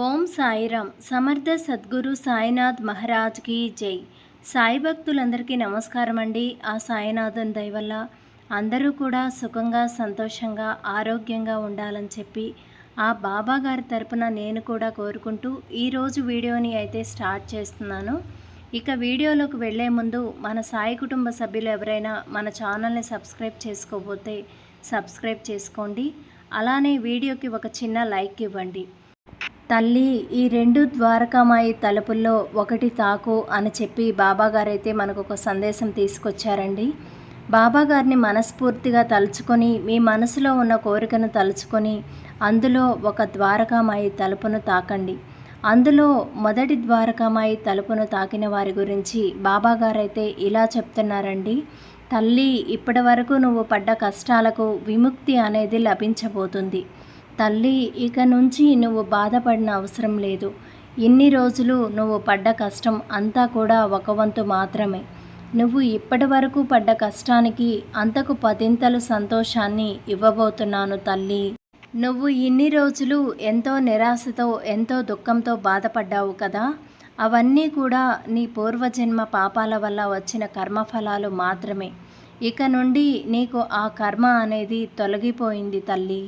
ఓం సాయిరామ్. సమర్థ సద్గురు సాయినాథ్ మహారాజ్కి జై. సాయి భక్తులందరికీ నమస్కారం అండి. ఆ సాయినాథన్ దయవల్ల అందరూ కూడా సుఖంగా సంతోషంగా ఆరోగ్యంగా ఉండాలని చెప్పి ఆ బాబా గారి తరపున నేను కూడా కోరుకుంటూ ఈరోజు వీడియోని అయితే స్టార్ట్ చేస్తున్నాను. ఇక వీడియోలోకి వెళ్ళే ముందు మన సాయి కుటుంబ సభ్యులు ఎవరైనా మన ఛానల్ని సబ్స్క్రైబ్ చేసుకోకపోతే సబ్స్క్రైబ్ చేసుకోండి. అలానే వీడియోకి ఒక చిన్న లైక్ ఇవ్వండి. తల్లి ఈ రెండు ద్వారకామాయి తలుపుల్లో ఒకటి తాకు అని చెప్పి బాబాగారైతే మనకు ఒక సందేశం తీసుకొచ్చారండి. బాబాగారిని మనస్ఫూర్తిగా తలుచుకొని మీ మనసులో ఉన్న కోరికను తలుచుకొని అందులో ఒక ద్వారకామాయి తలుపును తాకండి. అందులో మొదటి ద్వారకామాయి తలుపును తాకిన వారి గురించి బాబాగారైతే ఇలా చెప్తున్నారండి. తల్లి ఇప్పటి వరకు నువ్వు పడ్డ కష్టాలకు విముక్తి అనేది లభించబోతుంది. తల్లి ఇక నుంచి నువ్వు బాధపడిన అవసరం లేదు. ఇన్ని రోజులు నువ్వు పడ్డ కష్టం అంతా కూడా ఒక వంతు మాత్రమే. నువ్వు ఇప్పటి వరకు పడ్డ కష్టానికి అంతకు పదింతలు సంతోషాన్ని ఇవ్వబోతున్నాను తల్లి. నువ్వు ఇన్ని రోజులు ఎంతో నిరాశతో ఎంతో దుఃఖంతో బాధపడ్డావు కదా? అవన్నీ కూడా నీ పూర్వజన్మ పాపాల వల్ల వచ్చిన కర్మఫలాలు మాత్రమే. ఇక నుండి నీకు ఆ కర్మ అనేది తొలగిపోయింది తల్లి.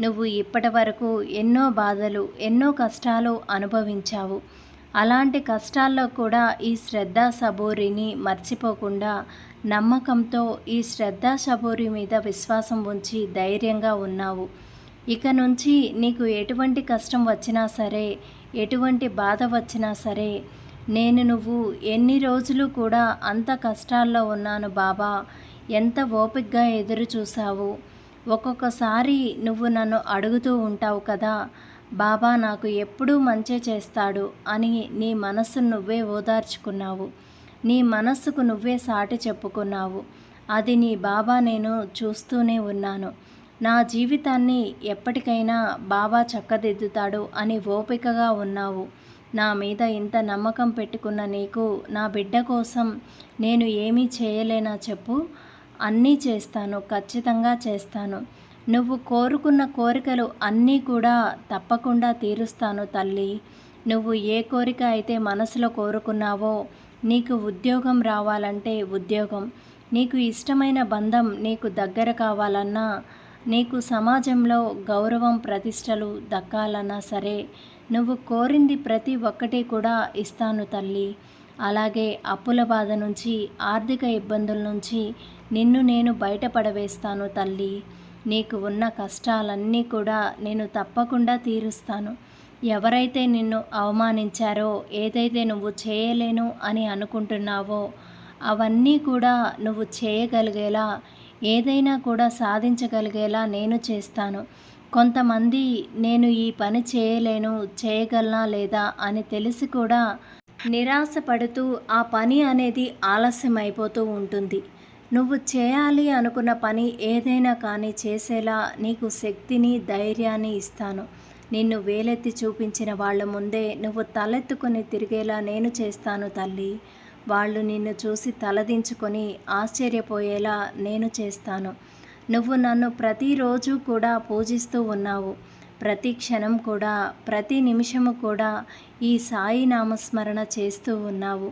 నువ్వు ఇప్పటి వరకు ఎన్నో బాధలు ఎన్నో కష్టాలు అనుభవించావు. అలాంటి కష్టాల్లో కూడా ఈ శ్రద్ధ సబూరిని మర్చిపోకుండా నమ్మకంతో ఈ శ్రద్ధ సబూరి మీద విశ్వాసం ఉంచి ధైర్యంగా ఉన్నావు. ఇక నుంచి నీకు ఎటువంటి కష్టం వచ్చినా సరే ఎటువంటి బాధ వచ్చినా సరే నేను నువ్వు ఎన్ని రోజులు కూడా అంత కష్టాల్లో ఉన్నాను బాబా ఎంత ఓపికగా ఎదురు చూసావు ఒక్కొక్కసారి నువ్వు నన్ను అడుగుతూ ఉంటావు కదా బాబా నాకు ఎప్పుడూ మంచే చేస్తాడు అని నీ మనస్సు నువ్వే ఓదార్చుకున్నావు. నీ మనస్సుకు నువ్వే సాటి చెప్పుకున్నావు. అది నీ బాబా నేను చూస్తూనే ఉన్నాను. నా జీవితాన్ని ఎప్పటికైనా బాబా చక్కదిద్దుతాడు అని ఓపికగా ఉన్నావు. నా మీద ఇంత నమ్మకం పెట్టుకున్న నీకు నా బిడ్డ కోసం నేను ఏమీ చేయలేనా చెప్పు? అన్నీ చేస్తాను ఖచ్చితంగా చేస్తాను. నువ్వు కోరుకున్న కోరికలు అన్నీ కూడా తప్పకుండా తీరుస్తాను తల్లి. నువ్వు ఏ కోరిక అయితే మనసులో కోరుకున్నావో నీకు ఉద్యోగం రావాలంటే ఉద్యోగం. నీకు ఇష్టమైన బంధం నీకు దగ్గర కావాలన్నా నీకు సమాజంలో గౌరవం ప్రతిష్టలు దక్కాలన్నా సరే నువ్వు కోరింది ప్రతి ఒక్కటి కూడా ఇస్తాను తల్లి. అలాగే అప్పుల బాధ నుంచి ఆర్థిక ఇబ్బందుల నుంచి నిన్ను నేను బయటపడవేస్తాను తల్లి. నీకు ఉన్న కష్టాలన్నీ కూడా నేను తప్పకుండా తీరుస్తాను. ఎవరైతే నిన్ను అవమానించారో ఏదైతే నువ్వు చేయలేను అని అనుకుంటున్నావో అవన్నీ కూడా నువ్వు చేయగలిగేలా ఏదైనా కూడా సాధించగలిగేలా నేను చేస్తాను. కొంతమంది నేను ఈ పని చేయలేను చేయగలనా లేదా? అని తెలిసి కూడా నిరాశపడుతూ ఆ పని అనేది ఆలస్యం అయిపోతూ ఉంటుంది. నువ్వు చేయాలి అనుకున్న పని ఏదైనా కానీ చేసేలా నీకు శక్తిని ధైర్యాన్ని ఇస్తాను. నిన్ను వేలెత్తి చూపించిన వాళ్ళ ముందే నువ్వు తలెత్తుకొని తిరిగేలా నేను చేస్తాను తల్లి. వాళ్ళు నిన్ను చూసి తలదించుకొని ఆశ్చర్యపోయేలా నేను చేస్తాను. నువ్వు నన్ను ప్రతిరోజు కూడా పూజిస్తూ ఉన్నావు. ప్రతి క్షణం కూడా ప్రతి నిమిషము కూడా ఈ సాయి నామస్మరణ చేస్తూ ఉన్నావు.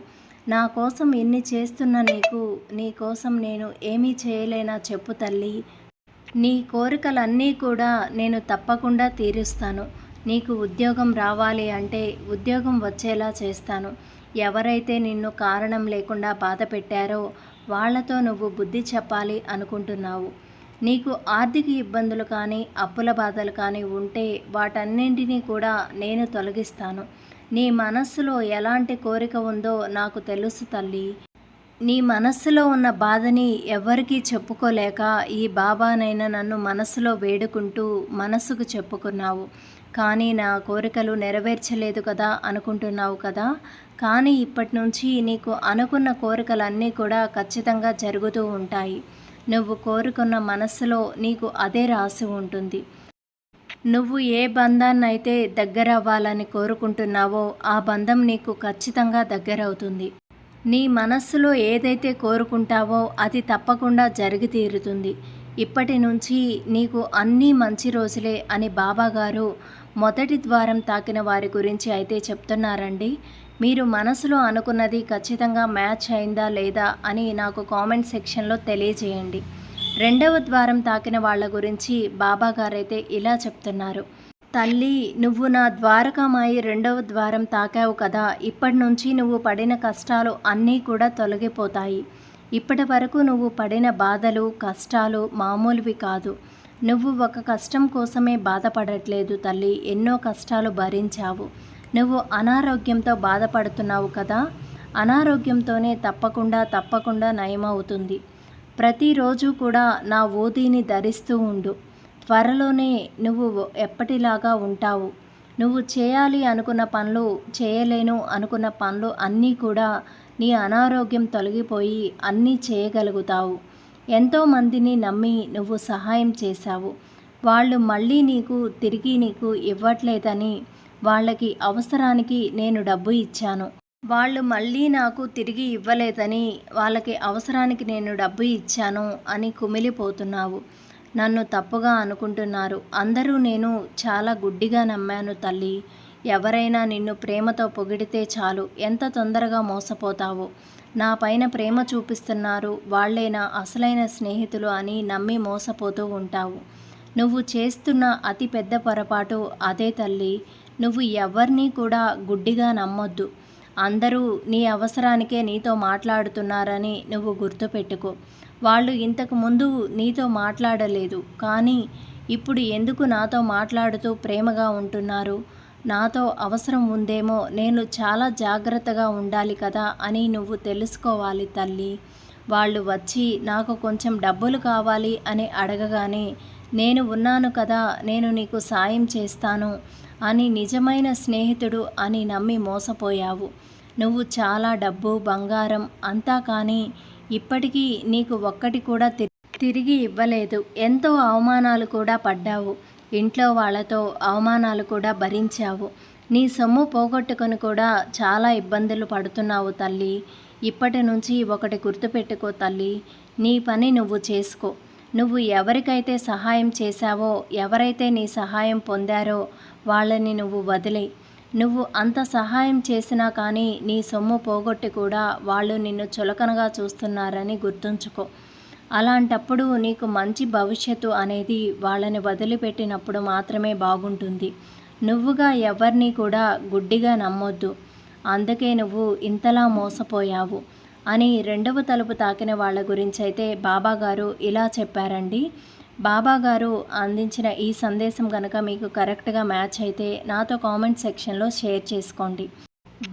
నా కోసం ఎన్ని చేస్తున్న నీకు నీ కోసం నేను ఏమీ చేయలేనా చెప్పు తల్లి. నీ కోరికలన్నీ కూడా నేను తప్పకుండా తీరుస్తాను. నీకు ఉద్యోగం రావాలి అంటే ఉద్యోగం వచ్చేలా చేస్తాను. ఎవరైతే నిన్ను కారణం లేకుండా బాధ పెట్టారో వాళ్ళతో నువ్వు బుద్ధి చెప్పాలి అనుకుంటున్నావు. నీకు ఆర్థిక ఇబ్బందులు కానీ అప్పుల బాధలు కానీ ఉంటే వాటన్నింటినీ కూడా నేను తొలగిస్తాను. నీ మనస్సులో ఎలాంటి కోరిక ఉందో నాకు తెలుసు తల్లి. నీ మనస్సులో ఉన్న బాధని ఎవరికీ చెప్పుకోలేక ఈ బాబానైనా నన్ను మనసులో వేడుకుంటూ మనసుకు చెప్పుకున్నావు. కానీ నా కోరికలు నెరవేర్చలేదు కదా అనుకుంటున్నావు కదా? కానీ ఇప్పటి నుంచి నీకు అనుకున్న కోరికలన్నీ కూడా ఖచ్చితంగా జరుగుతూ ఉంటాయి. నువ్వు కోరుకున్న మనస్సులో నీకు అదే రాసి ఉంటుంది. నువ్వు ఏ బంధాన్నైతే దగ్గర అవ్వాలని కోరుకుంటున్నావో ఆ బంధం నీకు ఖచ్చితంగా దగ్గరవుతుంది. నీ మనస్సులో ఏదైతే కోరుకుంటావో అది తప్పకుండా జరిగి తీరుతుంది. ఇప్పటి నుంచి నీకు అన్నీ మంచి రోజులే అని బాబాగారు మొదటి ద్వారం తాకిన వారి గురించి అయితే చెప్తున్నారండి. మీరు మనసులో అనుకున్నది ఖచ్చితంగా మ్యాచ్ అయిందా లేదా అని నాకు కామెంట్ సెక్షన్లో తెలియజేయండి. రెండవ ద్వారం తాకిన వాళ్ళ గురించి బాబా గారైతే ఇలా చెప్తున్నారు. తల్లి నువ్వు నా ద్వారకామాయి రెండవ ద్వారం తాకావు కదా. ఇప్పటి నుంచి నువ్వు పడిన కష్టాలు అన్నీ కూడా తొలగిపోతాయి. ఇప్పటి వరకు నువ్వు పడిన బాధలు కష్టాలు మామూలువి కాదు. నువ్వు ఒక కష్టం కోసమే బాధపడట్లేదు తల్లి. ఎన్నో కష్టాలు భరించావు. నువ్వు అనారోగ్యంతో బాధపడుతున్నావు కదా అనారోగ్యంతోనే తప్పకుండా తప్పకుండా నయమవుతుంది. ప్రతిరోజు కూడా నా ఓదీని ధరిస్తూ ఉండు. త్వరలోనే నువ్వు ఎప్పటిలాగా ఉంటావు. నువ్వు చేయాలి అనుకున్న పనులు చేయలేను అనుకున్న పనులు అన్నీ కూడా నీ అనారోగ్యం తొలగిపోయి అన్నీ చేయగలుగుతావు. ఎంతోమందిని నమ్మి నువ్వు సహాయం చేశావు. వాళ్ళు మళ్ళీ నీకు తిరిగి నీకు ఇవ్వట్లేదని వాళ్ళకి అవసరానికి నేను డబ్బు ఇచ్చాను. వాళ్ళు మళ్ళీ నాకు తిరిగి ఇవ్వలేదని వాళ్ళకి అవసరానికి నేను డబ్బు ఇచ్చాను అని కుమిలిపోతున్నావు. నన్ను తప్పుగా అనుకుంటున్నారు. అందరూ నేను చాలా గుడ్డిగా నమ్మాను తల్లి. ఎవరైనా నిన్ను ప్రేమతో పొగిడితే చాలు. ఎంత తొందరగా మోసపోతావు? నా పైన ప్రేమ చూపిస్తున్నారు. వాళ్ళే నా అసలైన స్నేహితులు అని నమ్మి మోసపోతూ ఉంటావు. నువ్వు చేస్తున్న అతి పెద్ద పొరపాటు అదే తల్లి. నువ్వు ఎవరిని కూడా గుడ్డిగా నమ్మొద్దు. అందరూ నీ అవసరానికే నీతో మాట్లాడుతున్నారని నువ్వు గుర్తుపెట్టుకో. వాళ్ళు ఇంతకు ముందు నీతో మాట్లాడలేదు. కానీ ఇప్పుడు ఎందుకు నాతో మాట్లాడుతూ ప్రేమగా ఉంటున్నారు? నాతో అవసరం ఉందేమో నేను చాలా జాగ్రత్తగా ఉండాలి కదా అని నువ్వు తెలుసుకోవాలి తల్లి. వాళ్ళు వచ్చి నాకు కొంచెం డబ్బులు కావాలి అని అడగగానే నేను ఉన్నాను కదా నేను నీకు సాయం చేస్తాను. అని నిజమైన స్నేహితుడు అని నమ్మి మోసపోయావు. నువ్వు చాలా డబ్బు బంగారం అంతా కానీ ఇప్పటికీ నీకు ఒక్కటి కూడా తిరిగి ఇవ్వలేదు. ఎంతో అవమానాలు కూడా పడ్డావు. ఇంట్లో వాళ్ళతో అవమానాలు కూడా భరించావు. నీ సొమ్ము పోగొట్టుకొని కూడా చాలా ఇబ్బందులు పడుతున్నావు తల్లి. ఇప్పటి నుంచి ఒకటి గుర్తుపెట్టుకో తల్లి. నీ పని నువ్వు చేసుకో. నువ్వు ఎవరికైతే సహాయం చేశావో ఎవరైతే నీ సహాయం పొందారో వాళ్ళని నువ్వు వదిలే. నువ్వు అంత సహాయం చేసినా కానీ నీ సొమ్ము పోగొట్టి కూడా వాళ్ళు నిన్ను చులకనగా చూస్తున్నారని గుర్తుంచుకో. అలాంటప్పుడు నీకు మంచి భవిష్యత్తు అనేది వాళ్ళని వదిలిపెట్టినప్పుడు మాత్రమే బాగుంటుంది. నువ్వుగా ఎవరిని కూడా గుడ్డిగా నమ్మొద్దు. అందుకే నువ్వు ఇంతలా మోసపోయావు. అని రెండవ తలుపు తాకిన వాళ్ళ గురించి అయితే బాబాగారు ఇలా చెప్పారండి. బాబాగారు అందించిన ఈ సందేశం కనుక మీకు కరెక్ట్గా మ్యాచ్ అయితే నాతో కామెంట్ సెక్షన్లో షేర్ చేసుకోండి.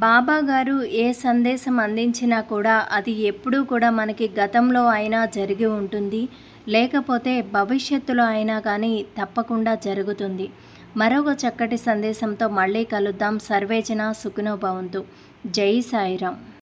బాబా గారు ఏ సందేశం అందించినా కూడా అది ఎప్పుడూ కూడా మనకి గతంలో అయినా జరిగి ఉంటుంది. లేకపోతే భవిష్యత్తులో అయినా కానీ తప్పకుండా జరుగుతుంది. మరొక చక్కటి సందేశంతో మళ్ళీ కలుద్దాం. సర్వేజన సుఖనోభవంతు జై సాయిరామ్.